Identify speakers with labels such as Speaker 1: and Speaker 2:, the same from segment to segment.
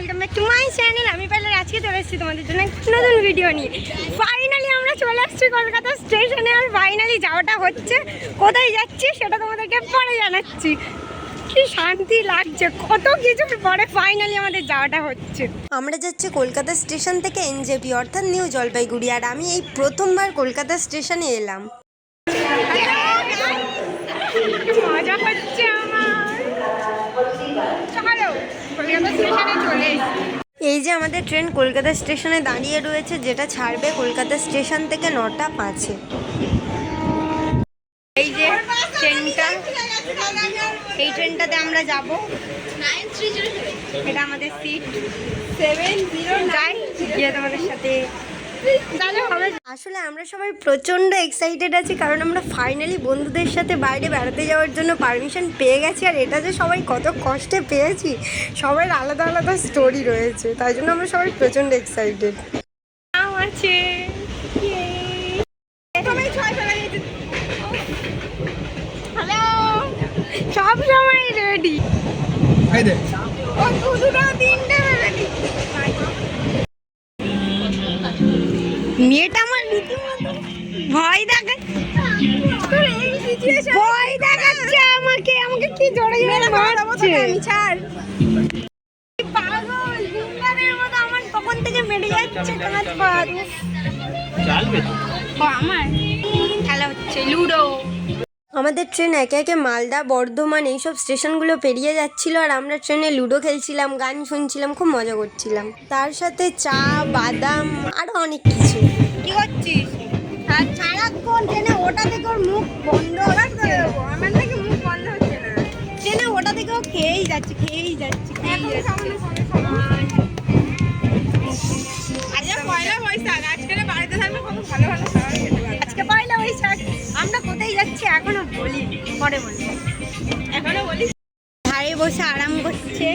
Speaker 1: Welcome back to my channel. আমি পেলে আজকে চলে এসেছি তোমাদের জন্য নতুন ভিডিও নিয়ে। ফাইনালি আমরা চলে আসছি কলকাতা স্টেশনে আর ফাইনালি যাওয়াটা হচ্ছে। কোথায় যাচ্ছি সেটা তোমাদেরকে পরে জানাচ্ছি। কি শান্তি লাগছে কত কিছুর পরে ফাইনালি আমাদের যাওয়াটা হচ্ছে।
Speaker 2: আমরা যাচ্ছি কলকাতা স্টেশন থেকে এনজেপি অর্থাৎ নিউ জলপাইগুড়ি আর আমি এই প্রথমবার কলকাতা স্টেশনে এলাম।
Speaker 1: স্টেশনে চলে এসেছি।
Speaker 2: এই যে আমাদের ট্রেন কলকাতা স্টেশনে দাঁড়িয়ে রয়েছে যেটা ছাড়বে কলকাতা স্টেশন থেকে নটা পাঁচে।
Speaker 1: এই যে ট্রেনটা এই ট্রেনটাতে আমরা যাব। এটা আমাদের সিট সেভেন জিরো যাই গিয়ে তোমাদের সাথে
Speaker 2: আসলে আমরা সবাই প্রচণ্ড এক্সাইটেড আছি কারণ আমরা ফাইনালি বন্ধুদের সাথে বাইরে বেড়াতে যাওয়ার জন্য পারমিশন পেয়ে গেছি আর এটা যে সবাই কত কষ্টে পেয়েছি সবার আলাদা আলাদা স্টোরি রয়েছে তাই জন্য আমরা সবাই প্রচণ্ড এক্সাইটেড
Speaker 1: নাম আছে। সব সময় রেডি ও মেয়েটা আমার রীতিমতো। ভয় দেখাচ্ছে। ভয় দেখাচ্ছে আমাকে। আমাকে কি জোরে জোরে মারছে। ছাড়। পাগল গুন্ডাদের মতো আমার তখন থেকে মেরে যাচ্ছে কাঁচ পাত আমার? খেলা হচ্ছে লুডো।
Speaker 2: আমাদের ট্রেন একে একে মালদা বর্ধমান এইসব স্টেশনগুলো পেরিয়ে যাচ্ছিল আর আমরা ট্রেনে লুডো খেলছিলাম গান শুনছিলাম খুব মজা করছিলাম। তার সাথে চা বাদাম আরও অনেক কিছু।
Speaker 1: কি করছিস আর সারাক্ষণ ট্রেনে ওটা থেকে ওর মুখ বন্ধ হচ্ছে আমার থেকে মুখ বন্ধ হচ্ছে না। ট্রেনে ওটা থেকে ও খেয়েই যাচ্ছে খেয়েই যাচ্ছে খেয়েই যাচ্ছে। আজকে পয়লা বৈশাখ। আজকে বাড়িতে থাকলে কত ভালো ভালো খাবার খেতে পারবে আজকে পয়লা বৈশাখ। আমরা কোথায় যাচ্ছি এখনও বলি পরে বলি এখনও বলি ধারে বসে আরাম করছে।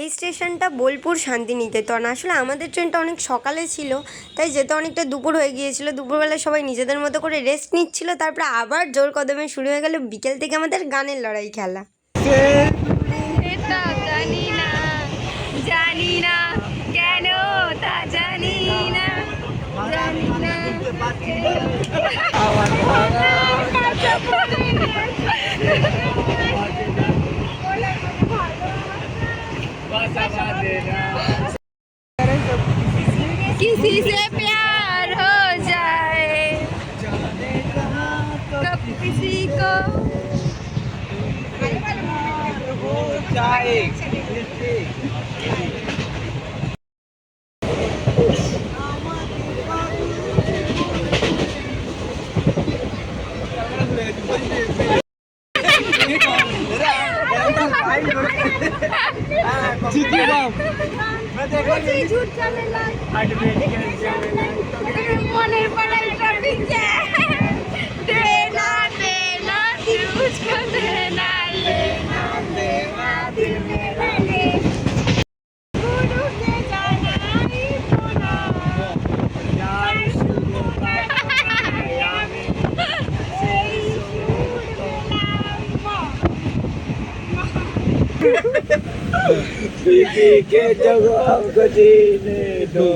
Speaker 2: এই স্টেশনটা বোলপুর শান্তিনিকেতন। আসলে আমাদের ট্রেনটা অনেক সকালে ছিল, তাই যেতে অনেকটা দুপুর হয়ে গিয়েছিল। দুপুরবেলা সবাই নিজেদের মতো করে রেস্ট নিচ্ছিল, তারপরে আবার জোর কদমে শুরু হয়ে গেল বিকেল থেকে আমাদের গানের লড়াই খেলা।
Speaker 1: জানি না জানি না, কেন তা জানি না জানি না किसी से प्यार हो जाए कब किसी को
Speaker 3: চিকি
Speaker 1: মনের পাড়ায় ট্রাফিক জ্যাম
Speaker 3: पीपी के जब हमको जीने दो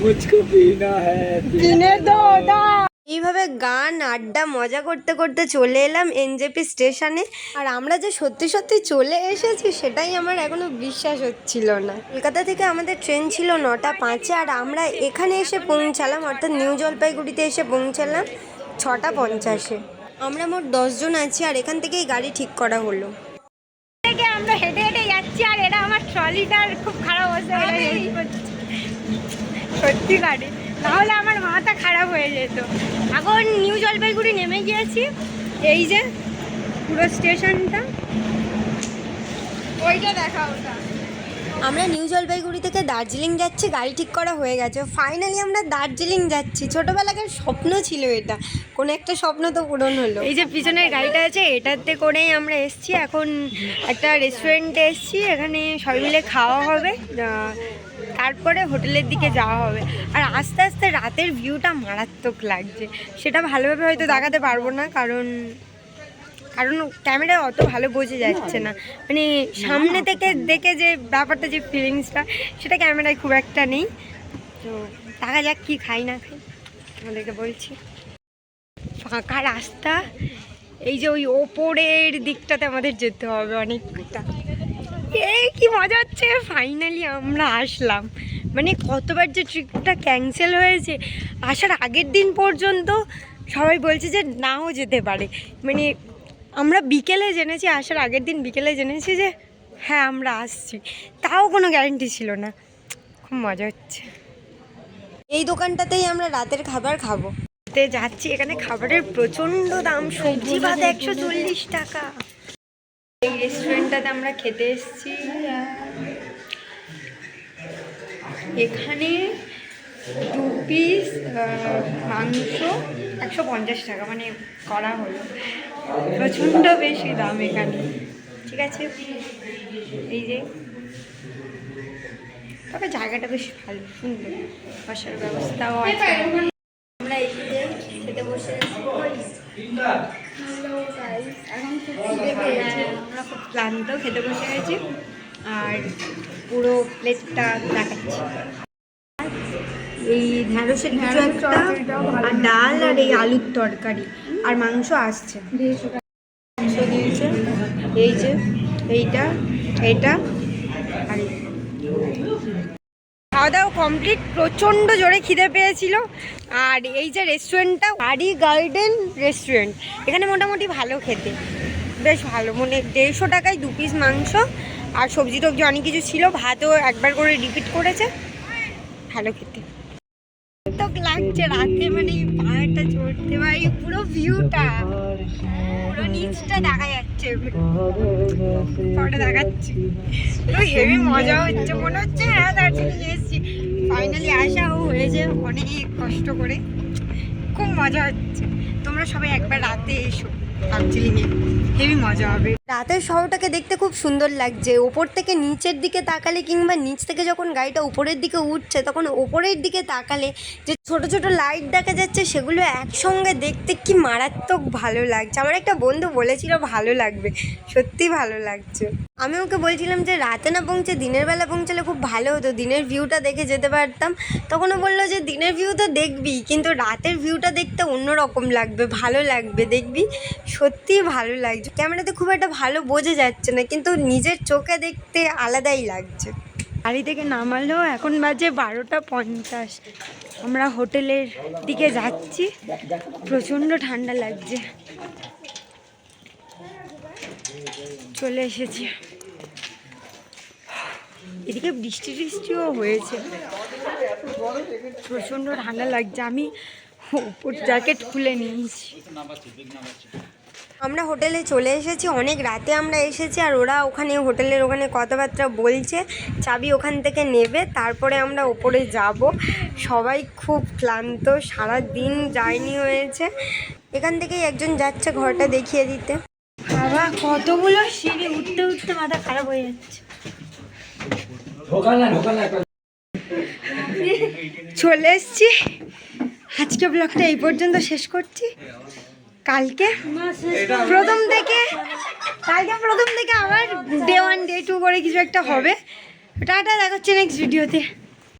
Speaker 3: मुझको पीना है
Speaker 1: দিনে দো দা
Speaker 2: এইভাবে গান আড্ডা মজা করতে করতে চলে এলাম এনজেপি স্টেশনে আর আমরা যে সত্যি সত্যি চলে এসেছি সেটাই আমার এখনো বিশ্বাস হচ্ছিল না কলকাতা থেকে আমাদের ট্রেন ছিল নটা পাঁচে আর আমরা এখানে এসে পৌঁছালাম অর্থাৎ নিউ জলপাইগুড়িতে এসে পৌঁছালাম ছটা পঞ্চাশে আমরা মোট দশজন আছি আর এখান থেকেই গাড়ি ঠিক করা হলো
Speaker 1: থেকে আমরা হেঁটে হেঁটে যাচ্ছি আর এরা আমার ট্রলিটার খুব খারাপ অবস্থা এরা help করছে। সত্যি গাড়ি। নাহলে আমার মাথা খারাপ হয়ে যেত। এখন নিউ জলপাইগুড়ি নেমে গিয়েছি। এই যে পুরো স্টেশনটা। ওইটা দেখা ওটা।
Speaker 2: আমরা নিউ জলপাইগুড়ি থেকে দার্জিলিং যাচ্ছি, গাড়ি ঠিক করা হয়ে গেছে। ফাইনালি আমরা দার্জিলিং যাচ্ছি। ছোটোবেলাকার স্বপ্ন ছিল এটা। কোনো একটা স্বপ্ন তো পূরণ হলো।
Speaker 1: এই যে পিছনের গাড়িটা আছে, এটাতে করেই আমরা এসছি। এখন একটা রেস্টুরেন্টে এসছি, এখানে সবাই মিলে খাওয়া হবে। তারপরে হোটেলের দিকে যাওয়া হবে। আর আস্তে আস্তে রাতের ভিউটা মারাত্মক লাগছে। সেটা ভালোভাবে হয়তো দেখাতে পারব না, কারণ
Speaker 2: কারণ ক্যামেরা অত ভালো বোঝা যাচ্ছে না। মানে সামনে থেকে দেখে যে ব্যাপারটা, যে ফিলিংসটা সেটা ক্যামেরায় খুব একটা নেই। তো দেখা যাক কি খাই না খাই, তোমাদেরকে বলছি। ফাঁকা রাস্তা, এই যে ওই ওপরের দিকটাতে আমাদের যেতে হবে অনেকটা। এই কি মজা হচ্ছে ফাইনালি আমরা আসলাম। মানে কতবার যে ট্রিপটা ক্যান্সেল হয়েছে, আসার আগের দিন পর্যন্ত সবাই বলছে যে নাও যেতে পারে। মানে আমরা বিকেলে জেনেছি আসার আগের দিন বিকেলে জেনেছি যে হ্যাঁ আমরা আসছি। তাও কোনো গ্যারেন্টি ছিল না। খুব মজা হচ্ছে।
Speaker 1: এই দোকানটাতেই আমরা রাতের খাবার খাব।
Speaker 2: যাচ্ছি এখানে খাবারের প্রচণ্ড দাম। সবজি ভাত একশো চল্লিশ টাকা। এই রেস্টুরেন্টটাতে আমরা খেতে এসেছি। এখানে দু পিস মাংস একশো পঞ্চাশ টাকা মানে করা হলো। প্রচণ্ড বেশি দাম এখানে। ঠিক আছে? এই যে। তবে জায়গাটা বেশ ভালো সুন্দর। বসার ব্যবস্থাও আছে। আমরা এই যে খেতে বসে আমরা খুব ক্লান্ত খেতে বসে গেছি। আর পুরো প্লেটটা দেখাচ্ছি। এই ঢ্যাঁড়সের কিছু একটা আর ডাল আর এই আলুর তরকারি আর মাংস আসছে। মাংস দিয়েছে এই যে এইটা এইটা আর। খাওয়া দাওয়া কমপ্লিট প্রচণ্ড জোরে খিদে পেয়েছিল। আর এই যে রেস্টুরেন্টটা বাড়ি গার্ডেন রেস্টুরেন্ট এখানে মোটামুটি ভালো খেতে। বেশ ভালো মানে দেড়শো টাকায় দু পিস মাংস আর সবজি টবজি অনেক কিছু ছিল ভাতও একবার করে রিপিট করেছে। ভালো খেতে। তো লাগছে রাতে মানে পাহাড়টা চড়তে এই পুরো ভিউটা পুরো নিচটা দেখা যাচ্ছে। পরে দেখাচ্ছি। পুরো হেভি মজা হচ্ছে, মনে হচ্ছে হ্যাঁ দার্জিলিং এসেছি। ফাইনালি আসাও হয়েছে, অনেক কষ্ট করে। খুব মজা হচ্ছে। তোমরা সবাই একবার রাতে এসো।
Speaker 1: রাতের শহরটাকে দেখতে খুব সুন্দর লাগছে। ওপর থেকে নিচের দিকে তাকালে কিংবা নিচ থেকে যখন গাড়িটা উপরের দিকে উঠছে, তখন ওপরের দিকে তাকালে যে ছোট ছোট লাইট দেখা যাচ্ছে, সেগুলো একসঙ্গে দেখতে কি মারাত্মক ভালো লাগছে। আমার একটা বন্ধু বলেছিল, ভালো লাগবে। সত্যি ভালো লাগছে। আমি ওকে বলছিলাম যে, রাতে না পৌঁছে দিনের বেলা পৌঁছালে খুব ভালো হতো। দিনের ভিউটা দেখে যেতে পারতাম। তখন ও বলল যে, দিনের ভিউ তো দেখবি, কিন্তু রাতের ভিউটা দেখতে অন্যরকম লাগবে, ভালো লাগবে, দেখবি? সত্যিই ভালো লাগছে। ক্যামেরাতে খুব একটা ভালো বোঝা যাচ্ছে না, কিন্তু নিজের চোখে দেখতে আলাদাই লাগছে।
Speaker 2: বাড়ি থেকে নামালো এখন বাজে বারোটা পঞ্চাশ। আমরা হোটেলের দিকে যাচ্ছি, প্রচণ্ড ঠান্ডা লাগছে। চলে এসেছি। এদিকে বৃষ্টি টিষ্টিও হয়েছে। প্রচণ্ড ঠান্ডা লাগছে। আমি উপর জ্যাকেট খুলে নিয়েছি।
Speaker 1: আমরা হোটেলে চলে এসেছি অনেক রাতে আমরা এসেছি আর ওরা ওখানে হোটেলের ওখানে কথাবার্তা বলছে। চাবি ওখান থেকে নেবে তারপরে আমরা ওপরে যাব। সবাই খুব ক্লান্ত সারা দিন জার্নি হয়েছে। এখান থেকেই একজন যাচ্ছে ঘরটা দেখিয়ে দিতে।
Speaker 2: বাবা কতগুলো সিঁড়ি উঠতে উঠতে মাথা খারাপ হয়ে যাচ্ছে। চলে এসছি। আজকে ব্লগটা এই পর্যন্ত শেষ করছি। কালকে প্রথম থেকে কালকে প্রথম থেকে আবার ডে ওয়ান ডে টু করে কিছু একটা হবে। টাটা দেখাচ্ছে নেক্সট ভিডিওতে